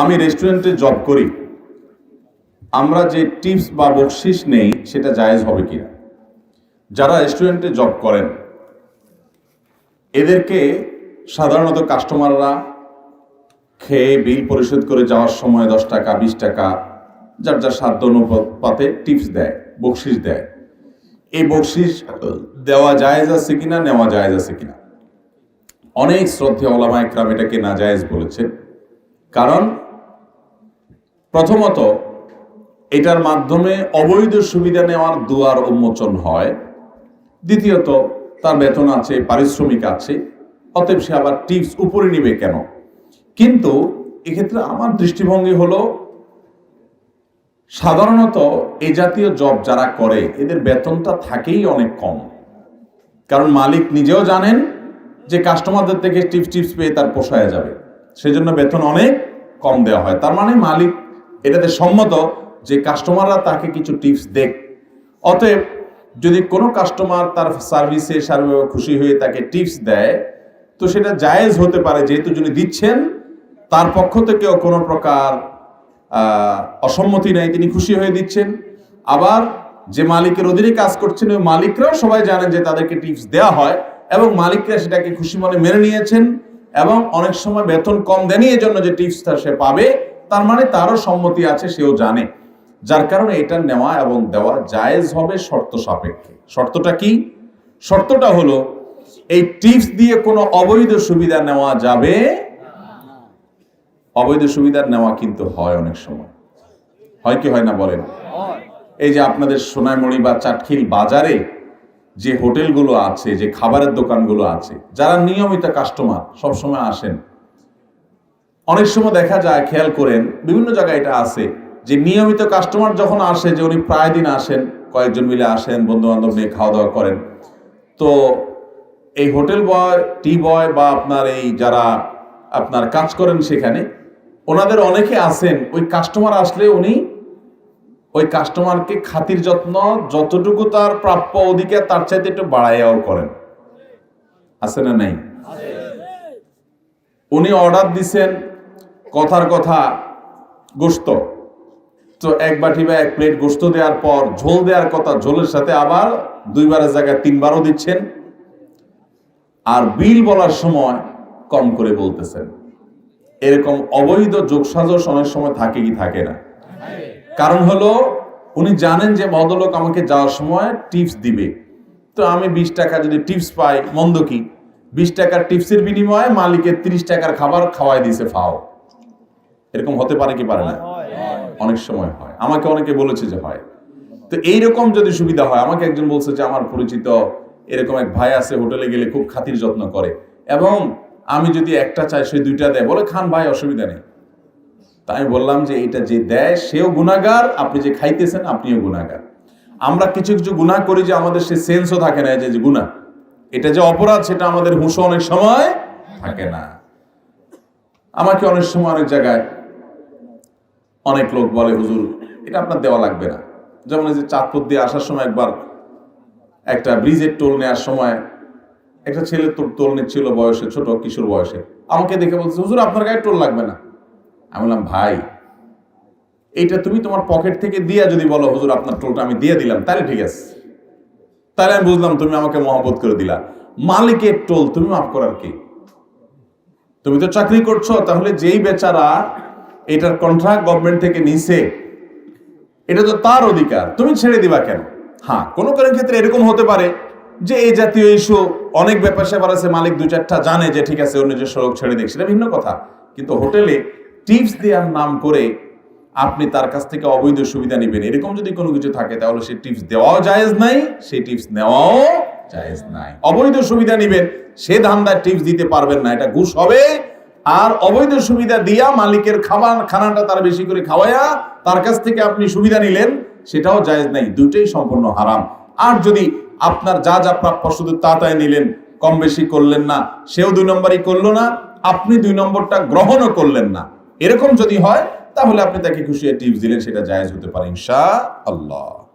আমি রেস্টুরেন্টে জব করি। আমরা যে টিপস বা বকশিস নেই, সেটা জায়েজ হবে কিনা? যারা রেস্টুরেন্টে জব করেন, এদেরকে সাধারণত কাস্টমাররা খেয়ে বিল পরিশোধ করে যাওয়ার সময় দশ টাকা, বিশ টাকা, যার যার সাধ্য অনুপাতে টিপস দেয় বকশিস দেয়। এই বকশিস দেওয়া জায়েজ আছে কিনা, নেওয়া জায়েজ আছে কিনা? অনেক শ্রদ্ধে ওলামা একরাম এটাকে না জায়েজ বলেছেন। কারণ প্রথমত, এটার মাধ্যমে অবৈধ সুবিধা নেওয়ার দুয়ার উন্মোচন হয়। দ্বিতীয়ত, তার বেতন আছে, পারিশ্রমিক আছে, অতএব সে আবার টিপস উপরে নিবে কেন? কিন্তু এক্ষেত্রে আমার দৃষ্টিভঙ্গি হলো, সাধারণত এই জাতীয় জব যারা করে, এদের বেতনটা থাকেই অনেক কম। কারণ মালিক নিজেও জানেন যে কাস্টমারদের থেকে টিপস টিপস পেয়ে তার পোষায় যাবে। সেজন্য বেতন অনেক কম দেওয়া হয়। তার মানে মালিক এটাতে সম্মত যে কাস্টমাররা তাকে কিছু টিপস দেখ অতএব যদি কোনো কাস্টমার তার সার্ভিসে সার্বিকভাবে খুশি হয়ে তাকে টিপস দেয়, তো সেটা জায়েজ হতে পারে যেহেতু যিনি দিচ্ছেন, তার পক্ষ থেকেও কোনো প্রকার অসম্মতি নাই তিনি খুশি হয়ে দিচ্ছেন। আবার যে মালিকের অধীনে কাজ করছেন, ওই মালিকরাও সবাই জানেন যে তাদেরকে টিপস দেওয়া হয় এবং মালিকরা সেটাকে খুশি মনে মেনে নিয়েছেন এবং অনেক সময় বেতন কম দেনই এই জন্য যে টিপসটা সে পাবে তার মানে তারও সম্মতি আছে সেও জানে। যার কারণে এটা নেওয়া এবং দেওয়া জায়েজ হবে শর্ত সাপেক্ষে। শর্তটা কি? শর্তটা হলো এই টিপস দিয়ে কোনো অবৈধ সুবিধা নেওয়া যাবে অবৈধ সুবিধা নেওয়া কিন্তু হয় অনেক সময়। হয় কি হয় না বলেন? এই যে আপনাদের সোনাইমণি বা চাটখিল বাজারে যে হোটেলগুলো আছে যে খাবারের দোকানগুলো আছে যারা নিয়মিত কাস্টমার সব সময় আসেন অনেক সময় দেখা যায় খেয়াল করেন বিভিন্ন জায়গায় এটা আছে যে নিয়মিত কাস্টমার যখন আসে যে উনি প্রায় দিন আসেন কয়েকজন মিলে আসেন বন্ধু বান্ধব নিয়ে খাওয়া দাওয়া করেন। তো এই হোটেল বয় টি বয় বা আপনার এই যারা আপনার কাজ করেন সেখানে ওনাদের অনেকে আছেন ওই কাস্টমার আসলে উনি ওই কাস্টমারকে খাতির যত্ন যতটুকু তার প্রাপ্য অধিকার তার চাইতে একটু বাড়াইয়াও করেন। আছে না নাই? উনি অর্ডার দিছেন কথার কথা গোস্ত তো এক বাটি বা এক প্লেট গোস্ত দেওয়ার পর, ঝোল দেওয়ার কথা, ঝোলের সাথে আবার দুইবারের জায়গায় তিনবারও দিচ্ছেন। আর বিল বলার সময় কম করে বলতেছেন। এরকম অবৈধ যোগসাজস অনেক সময় থাকে কি থাকে না। কারণ হলো, উনি জানেন যে ভদ্রলোক আমাকে যাওয়ার সময় টিপস দিবে। তো আমি বিশ টাকা যদি টিপস পাই, মন্দ কি? বিশ টাকার টিপসের বিনিময়ে মালিকের তিরিশ টাকার খাবার খাওয়াই দিছে ফাও। এরকম হতে পারে কি পারে না? অনেক সময় হয়। আমাকে অনেকে বলেছে যে হয়। তো এইরকম যদি সুবিধা হয় আমাকে একজন বলছে যে আমার পরিচিত এরকম এক ভাই আছে হোটেলে গেলে খুব খাতির যত্ন করে। এবং আমি যদি একটা চাই সে দুইটা দেয়। বলে খান ভাই অসুবিধা নেই। তাই আমি বললাম যে এটা যে দেয় সেও গুণাগার আপনি যে খাইতেছেন আপনিও গুণাগার আমরা কিছু কিছু গুণা করি যে আমাদের সে সেন্সও থাকে না যে যে গুণা এটা যে অপরাধ সেটা আমাদের হুঁশো অনেক সময় থাকে না। আমাকে অনেক সময় অনেক জায়গায় অনেক লোক বলে, হুজুর, এটা আপনার দেওয়া লাগবে না। যেমন এই যে চাঁদপুর দিয়ে আসার সময় একবার একটা ব্রিজের টোল নেওয়ার সময় একটা ছেলে তোর টোল নিচ্ছিল বয়সে, ছোট, কিশোর বয়সে। আমাকে দেখে বলছে, হুজুর, আপনার গায়ে টোল লাগবে না। আমি বললাম, ভাই, এইটা তুমি তোমার পকেট থেকে দিয়া যদি বলো, হুজুর, আপনার টোলটা আমি দিয়ে দিলাম, তাহলে ঠিক আছে। তাহলে আমি বুঝলাম, তুমি আমাকে মহব্বত করে দিলা। মালিকের টোল, তুমি মাফ করার কি? তুমি তো চাকরি করছ, তাহলে যেই বেচারা এটার কন্ট্রাক্ট গভর্নমেন্ট থেকে নিছে, এটা তো তার অধিকার। তুমি ছেড়ে দিবা কেন? হ্যাঁ কোনো কোনো ক্ষেত্রে এরকম হতে পারে যে এই জাতীয় ইস্যু অনেক ব্যাপার স্যাপার আছে, মালিক দু চারটা জানে যে ঠিক আছে অন্য যে সড়ক ছেড়ে দিক, সেটা ভিন্ন কথা। কিন্তু হোটেলে টিপস দেওয়ার নাম করে আপনি তার কাছ থেকে অবৈধ সুবিধা নেবেন। এরকম যদি কোনো কিছু থাকে, তাহলে সেই টিপস দেওয়াও জায়েজ নাই সেই টিপস নেওয়াও জায়েজ নাই। অবৈধ সুবিধা নেবেন, সে ধান্দায় টিপস দিতে পারবেন না, এটা ঘুষ হবে। আর অবৈধ সুবিধা দিয়া মালিকের খাবার খানাটা তার বেশি করে খাওয়ায়া তার কাছ থেকে আপনি সুবিধা নিলেন, সেটাও জায়েজ নাই, দুইটাই সম্পূর্ণ হারাম। আর যদি আপনার যা যা প্রাপ্য শুধু তা নিলেন, কম বেশি করলেন না, সেও দুই নম্বরই করল না, আপনি দুই নম্বরটা গ্রহণও করলেন না। এরকম যদি হয়, তাহলে আপনি তাকে খুশি টিপস দিলেন, সেটা জায়েজ হতে পারে ইনশা আল্লাহ